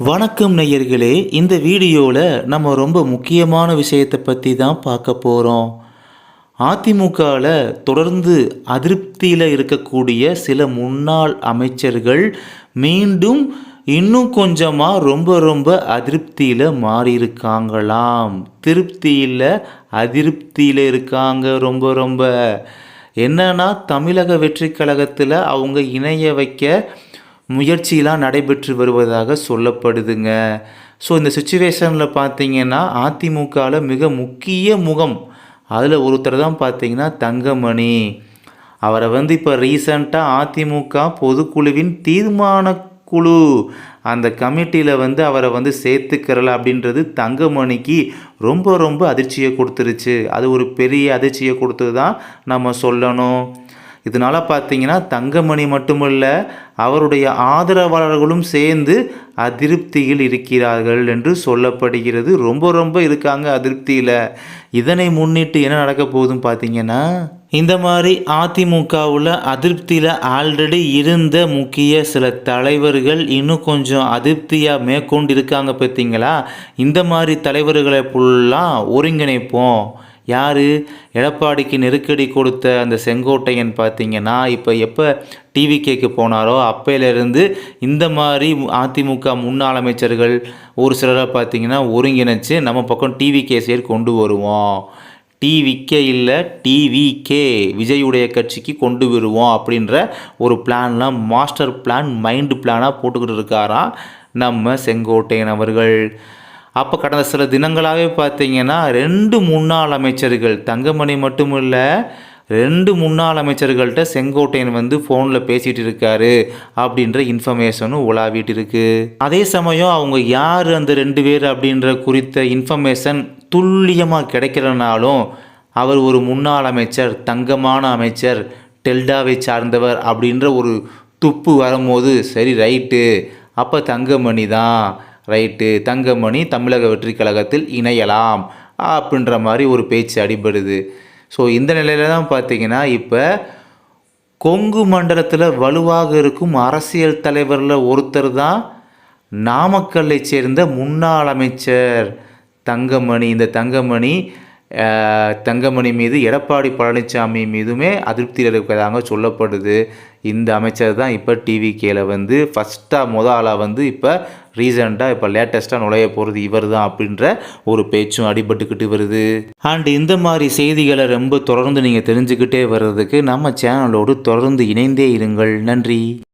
வணக்கம் நேயர்களே இந்த வீடியோவில் நம்ம ரொம்ப முக்கியமான விஷயத்தை பற்றி தான் பார்க்க போகிறோம் அதிமுகவில் தொடர்ந்து அதிருப்தியில் இருக்கக்கூடிய சில முன்னாள் அமைச்சர்கள் மீண்டும் இன்னும் கொஞ்சமாக ரொம்ப ரொம்ப அதிருப்தியில் மாறியிருக்காங்களாம். திருப்தியில் அதிருப்தியில் இருக்காங்க ரொம்ப ரொம்ப. என்னன்னா தமிழக வெற்றி கழகத்தில் அவங்க இணைய வைக்க முயற்சியெலாம் நடைபெற்று வருவதாக சொல்லப்படுதுங்க. ஸோ இந்த சுச்சுவேஷனில் பார்த்தீங்கன்னா அதிமுகவில் மிக முக்கிய முகம். அதில் ஒருத்தர் தான் பார்த்தீங்கன்னா தங்கமணி. அவரை வந்து இப்போ ரீசண்டாக அதிமுக பொதுக்குழுவின் தீர்மான குழு அந்த கமிட்டியில் வந்து அவரை வந்து சேர்த்துக்கிறல அப்படின்றது தங்கமணிக்கு ரொம்ப ரொம்ப அதிர்ச்சியை கொடுத்துருச்சு. அது ஒரு பெரிய அதிர்ச்சியை கொடுத்து தான் நம்ம சொல்லணும். இதனால் பார்த்தீங்கன்னா தங்கமணி மட்டுமல்ல அவருடைய ஆதரவாளர்களும் சேர்ந்து அதிருப்தியில் இருக்கிறார்கள் என்று சொல்லப்படுகிறது. ரொம்ப ரொம்ப இருக்காங்க அதிருப்தியில். இதனை முன்னிட்டு என்ன நடக்க போகுதுன்னு பார்த்தீங்கன்னா இந்த மாதிரி அதிமுகவில் அதிருப்தியில் ஆல்ரெடி இருந்த முக்கிய சில தலைவர்கள் இன்னும் கொஞ்சம் அதிருப்தியாக மேற்கொண்டு இருக்காங்க பார்த்தீங்களா? இந்த மாதிரி தலைவர்களை ஃபுல்லாக ஒருங்கிணைப்போம். யார்? எடப்பாடிக்கு நெருக்கடி கொடுத்த அந்த செங்கோட்டையன் பார்த்தீங்கன்னா இப்போ எப்போ டிவிகேக்கு போனாரோ அப்பையிலேருந்து இந்த மாதிரி அதிமுக முன்னாள் அமைச்சர்கள் ஒரு சிலரை பார்த்தீங்கன்னா ஒருங்கிணைச்சு நம்ம பக்கம் டிவிகே சைடு கொண்டு வருவோம். டிவிக்கே இல்லை டிவிகே விஜயுடைய கட்சிக்கு கொண்டு வருவோம் அப்படின்ற ஒரு பிளான்லாம் மாஸ்டர் பிளான் மைண்டு பிளானாக போட்டுக்கிட்டு இருக்காராம் நம்ம செங்கோட்டையன் அவர்கள். அப்போ கடந்த சில தினங்களாகவே பார்த்தீங்கன்னா ரெண்டு முன்னாள் அமைச்சர்கள் தங்கமணி மட்டும் இல்லை ரெண்டு முன்னாள் அமைச்சர்கள்ட்ட செங்கோட்டையன் வந்து ஃபோனில் பேசிகிட்டு இருக்காரு அப்படின்ற இன்ஃபர்மேஷனும் உலாவிட்டு இருக்கு. அதே சமயம் அவங்க யார் அந்த ரெண்டு பேர் அப்படின்ற குறித்த இன்ஃபர்மேஷன் துல்லியமாக கிடைக்கிறனாலும் அவர் ஒரு முன்னாள் அமைச்சர் தங்கமான அமைச்சர் டெல்டாவை சார்ந்தவர் அப்படின்ற ஒரு துப்பு வரும்போது சரி ரைட்டு அப்போ தங்கமணி தான். ரைட்டு தங்கமணி தமிழக வெற்றி கழகத்தில் இணையலாம் அப்படின்ற மாதிரி ஒரு பேச்சு அடிபடுது. ஸோ இந்த நிலையில தான் பார்த்தீங்கன்னா இப்போ கொங்கு மண்டலத்தில் வலுவாக இருக்கும் அரசியல் தலைவரில் ஒருத்தர் தான் நாமக்கல்லை சேர்ந்த முன்னாள் அமைச்சர் தங்கமணி. இந்த தங்கமணி தங்கமணி மீது எடப்பாடி பழனிசாமி மீதுமே அதிருப்தியில் இருக்கிறதாங்க சொல்லப்படுது. இந்த அமைச்சர் தான் இப்போ டிவி டிவிகேல வந்து ஃபஸ்ட்டாக முத ஆளாக வந்து இப்போ ரீசெண்டாக இப்போ லேட்டஸ்ட்டாக நுழைய போகிறது இவர் தான் அப்படின்ற ஒரு பேச்சும் அடிபட்டுக்கிட்டு வருது. அண்ட் இந்த மாதிரி செய்திகளை ரொம்ப தொடர்ந்து நீங்கள் தெரிஞ்சுக்கிட்டே வர்றதுக்கு நம்ம சேனலோடு தொடர்ந்து இணைந்தே இருங்கள். நன்றி.